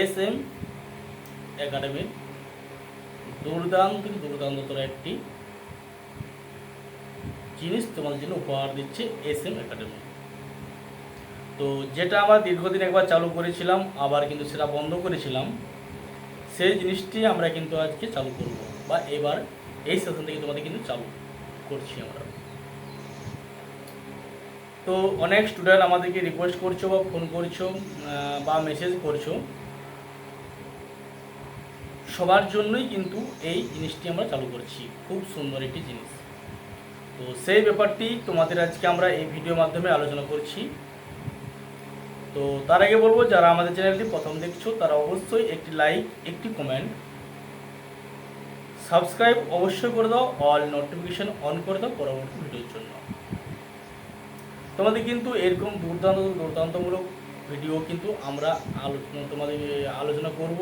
S M একাডেমির দুর্দান্ত দুর্দান্ততর একটি জিনিস তোমাদের জন্য উপহার দিচ্ছে এস এম একাডেমি। তো যেটা আমরা দীর্ঘদিন একবার চালু করেছিলাম, আবার কিন্তু সেটা বন্ধ করেছিলাম, সেই জিনিসটি আমরা কিন্তু আজকে চালু করব বা এবার এই সেশন থেকে তোমাদের কিন্তু চালু করছি আমরা। তো অনেক স্টুডেন্ট আমাদেরকে রিকোয়েস্ট করছ বা ফোন করছ বা মেসেজ করছ। সবার জন্যই কিন্তু এই জিনিসটি আমরা চালু করছি। খুব সুন্দর একটি জিনিস। তো সেই ব্যাপারটি তোমাদের আজকে আমরা এই ভিডিওর মাধ্যমে আলোচনা করছি। তো তার আগে বলব, যারা আমাদের চ্যানেলটি প্রথম দেখছ, তারা অবশ্যই একটি লাইক, একটি কমেন্ট, সাবস্ক্রাইব অবশ্যই করে দাও, অল নোটিফিকেশন অন করে দাও পরবর্তী ভিডিওর জন্য। তোমাদের কিন্তু এরকম দুর্দান্ত, দুর্দান্তমূলক ভিডিও কিন্তু আমরা আলোচনা, তোমাদের আলোচনা করব।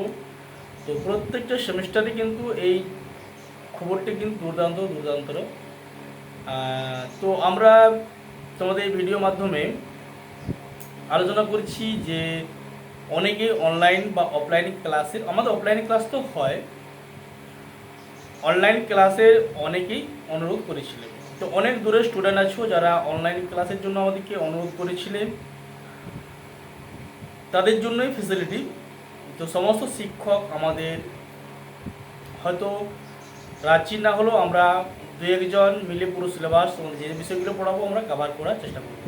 তো প্রত্যেকটা সেমিস্টারে কিন্তু এই খবরটি কিন্তু দুর্দান্ত দুর্দান্ত। তো আমরা তোমাদের এই ভিডিও মাধ্যমে আলোচনা করছি যে অনেকে অনলাইন বা অফলাইন ক্লাসের আমাদের অফলাইন ক্লাস তো হয় অনলাইন ক্লাসে অনেকেই অনুরোধ করেছিলেন। তো অনেক দূরের স্টুডেন্ট আছো যারা অনলাইন ক্লাসের জন্য আমাদেরকে অনুরোধ করেছিলেন, তাদের জন্যই ফেসিলিটি তো সমস্ত শিক্ষক আমাদের হয়তো রাঁচি না হলেও আমরা দু একজন মিলে পুরো সিলেবাস তোমাদের যে বিষয়গুলো পড়াবো আমরা কভার করার চেষ্টা করব।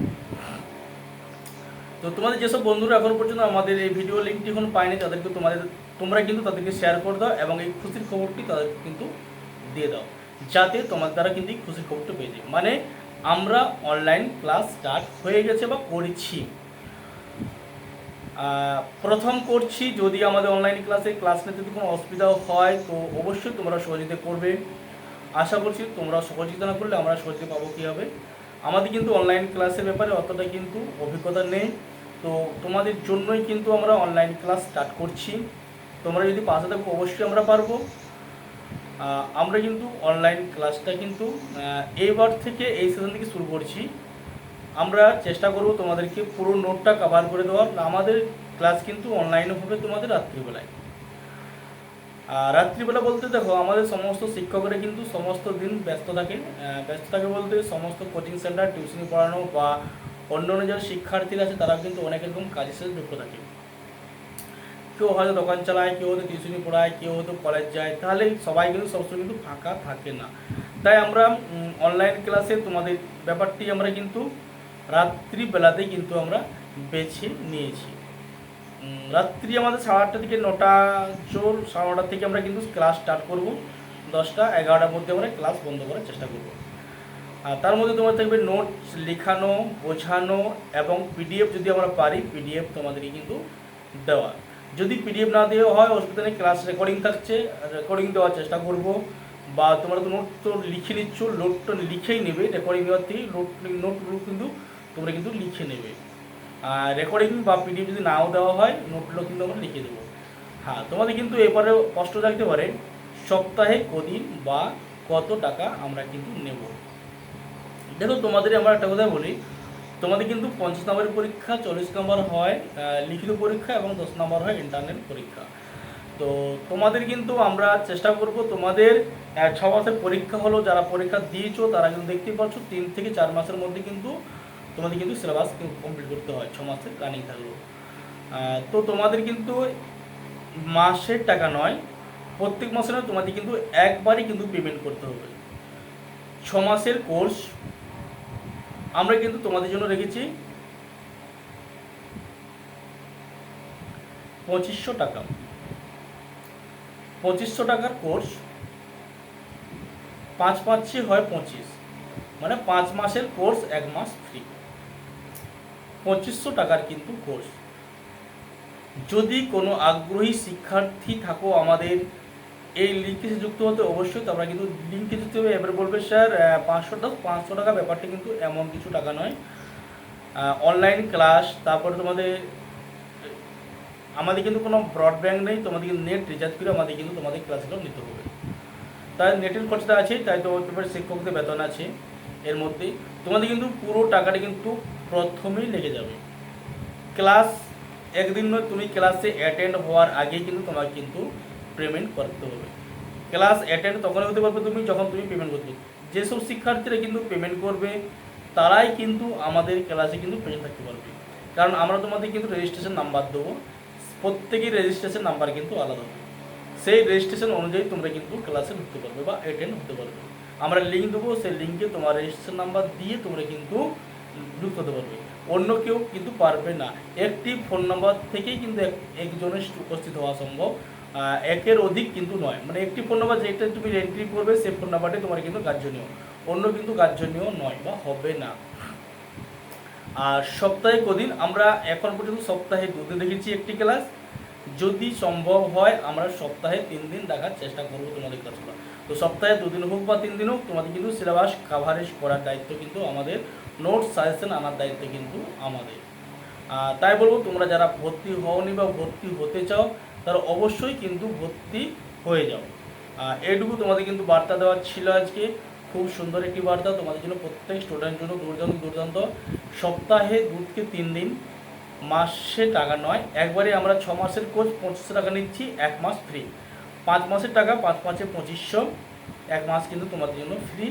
তো তোমাদের যেসব বন্ধুরা এখন পর্যন্ত আমাদের এই ভিডিও লিঙ্কটি এখন পায়নি, তাদেরকে তোমাদের তোমরা কিন্তু তাদেরকে শেয়ার করে দাও এবং এই খুশির খবরটি তাদেরকে কিন্তু দিয়ে দাও, যাতে তোমার দ্বারা কিন্তু এই খুশির খবরটা পেয়ে যায় মানে আমরা অনলাইন ক্লাস স্টার্ট হয়ে গেছে বা করছি। প্রথম করছি যদি আমাদের অনলাইন ক্লাসে ক্লাস নিতে যদি কোনো অসুবিধাও হয়, তো অবশ্যই তোমরা সহযোগিতা করবে। আশা করছি তোমরা সহযোগিতা না করলে আমরা সহযোগিতা পাবো কীভাবে। আমাদের কিন্তু অনলাইন ক্লাসের ব্যাপারে অতটা কিন্তু অভিজ্ঞতা নেই। তো তোমাদের জন্যই কিন্তু আমরা অনলাইন ক্লাস স্টার্ট করছি। তোমরা যদি পাশে থাকো, অবশ্যই আমরা পারব। আমরা কিন্তু অনলাইন ক্লাসটা কিন্তু এইবার থেকে এই সেশন থেকে শুরু করছি। আমরা চেষ্টা করব তোমাদেরকে পুরো নোটটা কভার করে দেওয়ার। আমাদের ক্লাস কিন্তু অনলাইনে হবে তোমাদের রাত্রিবেলায়। আর রাত্রিবেলা বলতে দেখো, আমাদের সমস্ত শিক্ষকরা কিন্তু সমস্ত দিন ব্যস্ত থাকে ব্যস্ত থাকে বলতে সমস্ত কোচিং সেন্টার টিউশনি পড়ানো বা অন্য অন্য যারা শিক্ষার্থীরা আছে তারা কিন্তু অনেক রকম কাজের সাথে যুক্ত থাকে কেউ হয়তো দোকান চালায়, কেউ হয়তো টিউশনি পড়ায়, কেউ হয়তো কলেজ যায়, তাহলে সবাই কিন্তু সবসময় কিন্তু ফাঁকা থাকে না। তাই আমরা অনলাইন ক্লাসে তোমাদের ব্যাপারটি আমরা কিন্তু রাত্রিবেলাতেই কিন্তু আমরা বেছে নিয়েছি। রাত্রি আমাদের সাড়ে আটটা থেকে নটা চোর, সাড়ে নটা থেকে আমরা কিন্তু ক্লাস স্টার্ট করব। দশটা, এগারোটার মধ্যে আমরা ক্লাস বন্ধ করার চেষ্টা করব। আর তার মধ্যে তোমার থাকবে নোটস লেখানো, বোঝানো এবং পিডিএফ যদি আমরা পারি পিডিএফ তোমাদেরকে কিন্তু দেওয়া। যদি পিডিএফ না দেওয়া হয় অসুবিধা নেই ক্লাস রেকর্ডিং থাকছে রেকর্ডিং দেওয়ার চেষ্টা করব। বা তোমরা তো নোট তো লিখে নিচ্ছ নোটটা লিখেই নেবে রেকর্ডিং দেওয়ার থেকে নোট নোটগুলো কিন্তু তোমরা কিন্তু লিখে নেবে। আর রেকর্ডিং বা পিডিএফ যদি নাও দেওয়া হয় নোটগুলো কিন্তু আমরা লিখে দেবো। হ্যাঁ তোমাদের কিন্তু এবারে কষ্ট থাকতে পারে, সপ্তাহে কদিন বা কত টাকা আমরা কিন্তু নেব। দেখো তোমাদের আমরা একটা কথা বলি, তোমাদের কিন্তু পঞ্চাশ নম্বরের পরীক্ষা, চল্লিশ নম্বর হয় লিখিত পরীক্ষা এবং দশ নম্বর হয় ইন্টারনেট পরীক্ষা। তো তোমাদের কিন্তু আমরা চেষ্টা করব, তোমাদের ছ মাসের পরীক্ষা হলো, যারা পরীক্ষা দিয়েছ তারা কিন্তু দেখতেই পাচ্ছ, তিন থেকে চার মাসের মধ্যে কিন্তু তোমাদের কিন্তু সিলেবাস কমপ্লিট করতে হয়, ছ মাসের রানিং থাকল। তো তোমাদের কিন্তু মাসের টাকা নয়, প্রত্যেক মাসে নয়, তোমাদের কিন্তু একবারই কিন্তু পেমেন্ট করতে হবে। ছ মাসের কোর্স আমরা কিন্তু তোমাদের জন্য রেখেছি পঁচিশশো টাকা। পঁচিশশো টাকার কোর্স পাঁচ পাঁচছি হয় পঁচিশ মানে পাঁচ মাসের কোর্স এক মাস ফ্রি পঁচিশশো টাকার কিন্তু কোর্স যদি কোনো আগ্রহী শিক্ষার্থী থাকো আমাদের, এই লিঙ্কে যুক্ত হতে অবশ্যই তোমরা কিন্তু লিঙ্কে যুক্ত হবে এবার বলবে, স্যার পাঁচশো টাকা পাঁচশো টাকা ব্যাপারটা কিন্তু এমন কিছু টাকা নয়। অনলাইন ক্লাস তারপরে তোমাদের, আমাদের কিন্তু কোনো ব্রডব্যান্ড নেই, তোমাদের কিন্তু নেট রিচার্জ করে আমাদের কিন্তু তোমাদের ক্লাসগুলো নিতে হবে। তাই নেটের খরচটা আছে তাই তোমার শিক্ষকদের বেতন আছে এর মধ্যে তোমাদের কিন্তু পুরো টাকাটা কিন্তু প্রথমেই লেগে যাবে। ক্লাস একদিন নয়, তুমি ক্লাসে অ্যাটেন্ড হওয়ার আগেই কিন্তু তোমাকে কিন্তু পেমেন্ট করতে হবে। ক্লাস অ্যাটেন্ড তখনই হতে পারবে তুমি, যখন তুমি পেমেন্ট করবে। যেসব শিক্ষার্থীরা কিন্তু পেমেন্ট করবে, তারাই কিন্তু আমাদের ক্লাসে কিন্তু প্রেজেন্ট থাকতে পারবে। কারণ আমরা তোমাদের কিন্তু রেজিস্ট্রেশন নাম্বার দেবো। প্রত্যেকের রেজিস্ট্রেশন নাম্বার কিন্তু আলাদা। সেই রেজিস্ট্রেশন অনুযায়ী তোমরা কিন্তু ক্লাসে ঢুকতে পারবে বা অ্যাটেন্ড হতে পারবে। আমরা লিঙ্ক দেবো, সেই লিঙ্কে তোমার রেজিস্ট্রেশন নাম্বার দিয়ে তোমরা কিন্তু ঢুকতে হতে পারবে অন্য কেউ কিন্তু পারবে না। একটি ফোন নাম্বার থেকেই কিন্তু এক- একজনের উপস্থিত হওয়া সম্ভব। একের অধিক কিন্তু নয়। মানে একটি ফোন নাম্বার যেটা তুমি এন্ট্রি করবে, সেই ফোন নাম্বারটাই তোমার কিন্তু কার্যনীয়। অন্য কিন্তু কার্যনীয় নয় বা হবে না। আর সপ্তাহে কদিন? আমরা এখন পর্যন্ত সপ্তাহে দুদিন দেখেছি একটি ক্লাস যদি সম্ভব হয়, আমরা সপ্তাহে তিন দিন দেখার চেষ্টা করব তোমাদের ক্লাসগুলো তো সপ্তাহে দুদিন হোক বা তিন দিন হোক তোমাদের কিন্তু সিলেবাস কাভারেজ করার দায়িত্ব কিন্তু আমাদের। নোট সাজেশন আনার দায়িত্ব কিন্তু আমাদের। তাই বলব তোমরা যারা ভর্তি হওনি বা ভর্তি হতে চাও তারা অবশ্যই কিন্তু ভর্তি হয়ে যাও। আহ, এইটুকু তোমাদের কিন্তু বার্তা দেওয়ার ছিল আজকে। খুব সুন্দর একটি বার্তা তোমাদের জন্য প্রত্যেক স্টুডেন্টের জন্য দুর্দান্ত দুর্দান্ত। সপ্তাহে দু থেকে তিন দিন মাসে টাকা নয় একবারে আমরা ছ মাসের কোর্স পঁচিশশো টাকা নিচ্ছি এক মাস ফ্রি পাঁচ মাসের টাকা, পাঁচ পাঁচে পঁচিশশো। এক মাস কিন্তু তোমাদের জন্য ফ্রি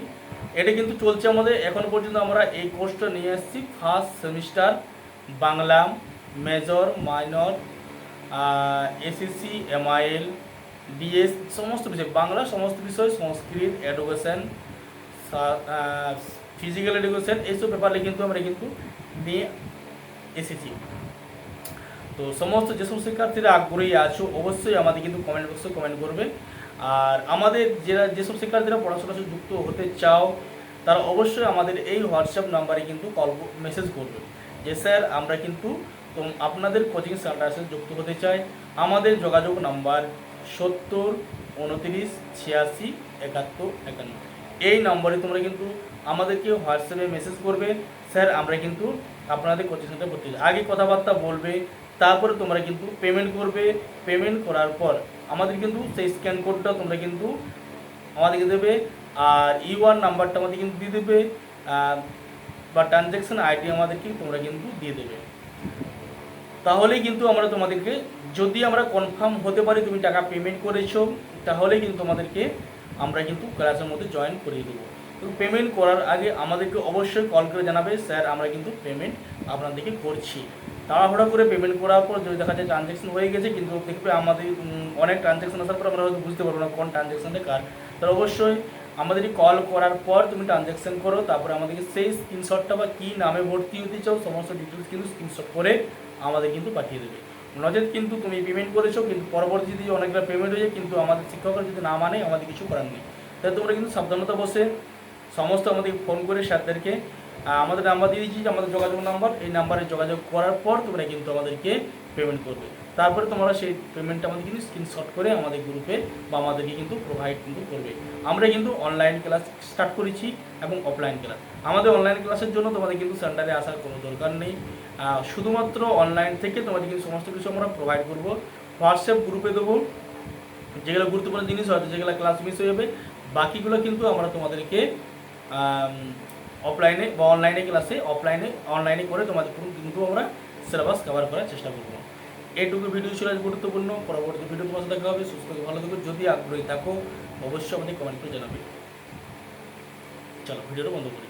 এটা কিন্তু চলছে আমাদের, এখনও পর্যন্ত আমরা এই কোর্সটা নিয়ে আসছি first semester Bangla major minor SSC MIL DS সমস্ত বিষয়। বাংলা, সমস্ত বিষয়, সংস্কৃত এডুকেশন ফিজিক্যাল এডুকেশন এইসব ব্যাপারে কিন্তু আমরা কিন্তু নিয়ে এসেছি। তো সমস্ত যেসব শিক্ষার্থীরা আগ্রহী আছো, অবশ্যই আমাদের কিন্তু কমেন্ট বক্সে কমেন্ট করবে। আর আমাদের যারা যেসব শিক্ষার্থীরা পড়াশোনার সাথে যুক্ত হতে চাও, তারা অবশ্যই আমাদের এই হোয়াটসঅ্যাপ নাম্বারে কিন্তু কল মেসেজ করবে যে, স্যার, আমরা কিন্তু আপনাদের কোচিং সেন্টারের সাথে যুক্ত হতে চাই। আমাদের যোগাযোগ নাম্বার সত্তর, উনত্রিশ, ছিয়াশি, একাত্তর, একান্ন। এই নম্বরে তোমরা কিন্তু আমাদেরকে হোয়াটসঅ্যাপে মেসেজ করবে, স্যার, আমরা কিন্তু আপনাদের কোচিং সেন্টারে ভর্তি। আগে কথাবার্তা বলবে তারপরে তোমরা কিন্তু পেমেন্ট করবে। পেমেন্ট করার পর আমাদের কিন্তু সেই স্ক্যান কোডটা তোমরা কিন্তু আমাদেরকে দেবে। আর ইউআর নাম্বারটা আমাদের কিন্তু দিয়ে দেবে। বা ট্রানজ্যাকশন আইডি আমাদেরকে তোমরা কিন্তু দিয়ে দেবে। তাহলেই কিন্তু আমরা তোমাদেরকে, যদি আমরা কনফার্ম হতে পারি তুমি টাকা পেমেন্ট করেছ তাহলে কিন্তু তোমাদেরকে আমরা কিন্তু ক্লাসের মধ্যে জয়েন করিয়ে দেবো। তো পেমেন্ট করার আগে আমাদেরকে অবশ্যই কল করে জানাবে, স্যার, আমরা কিন্তু পেমেন্ট আপনাদেরকে করছি। তাড়াহুড়া করে পেমেন্ট করার পর যদি দেখা যায় ট্রানজ্যাকশন হয়ে গেছে, কিন্তু দেখবে আমাদের অনেক ট্রানজ্যাকশন আসার পর আমরা হয়তো বুঝতে পারব না কোন ট্রানজ্যাকশনটা কার। তাহলে অবশ্যই আমাদেরকে কল করার পর তুমি ট্রানজ্যাকশন করো, তারপরে আমাদেরকে সেই স্ক্রিনশটটা বা কী নামে ভর্তি হতে চাও, সমস্ত ডিটেলস কিন্তু স্ক্রিনশট করে আমাদের কিন্তু পাঠিয়ে দেবে। নজর কিন্তু তুমি পেমেন্ট করেছ, কিন্তু পরবর্তী যদি অনেকটা পেমেন্ট হয়ে যায়, কিন্তু আমাদের শিক্ষকরা যদি না মানে আমাদের কিছু করার নেই। তাই তোমরা কিন্তু সাবধানতা বসে সমস্ত আমাদেরকে ফোন করে স্যারদেরকে আমাদের নাম্বার দিয়ে দিচ্ছি আমাদের যোগাযোগ নাম্বার এই নাম্বারে যোগাযোগ করার পর তোমরা কিন্তু আমাদেরকে পেমেন্ট করবে। তারপরে তোমরা সেই পেমেন্টটা আমাদের কিন্তু স্ক্রিনশট করে আমাদের গ্রুপে বা আমাদেরকে কিন্তু প্রোভাইড কিন্তু করবে। আমরা কিন্তু অনলাইন ক্লাস স্টার্ট করেছি এবং অফলাইন ক্লাস আমাদের অনলাইন ক্লাসের জন্য তোমাদের কিন্তু সেন্টারে আসার কোনো দরকার নেই। শুধুমাত্র অনলাইন থেকে তোমাদের কিন্তু সমস্ত কিছু আমরা প্রোভাইড করব। হোয়াটসঅ্যাপ গ্রুপে দেবো। যেগুলো গুরুত্বপূর্ণ জিনিস হয়তো যেগুলো ক্লাস মিস হয়ে যাবে, বাকিগুলো কিন্তু আমরা তোমাদেরকে অফলাইনে বা অনলাইনে ক্লাসে অফলাইনে অনলাইনে করে তোমাদের পুরো কিন্তু আমরা সিলেবাস কভার করার চেষ্টা করব। এইটুকু ভিডিও ছিল গুরুত্বপূর্ণ। পরবর্তী ভিডিও তোমার দেখা হবে। সুস্থ ভালো থাকো। যদি আগ্রহী থাকো, অবশ্যই আমাদের কমেন্ট করে জানাবে। চলো ভিডিওটা বন্ধ করি।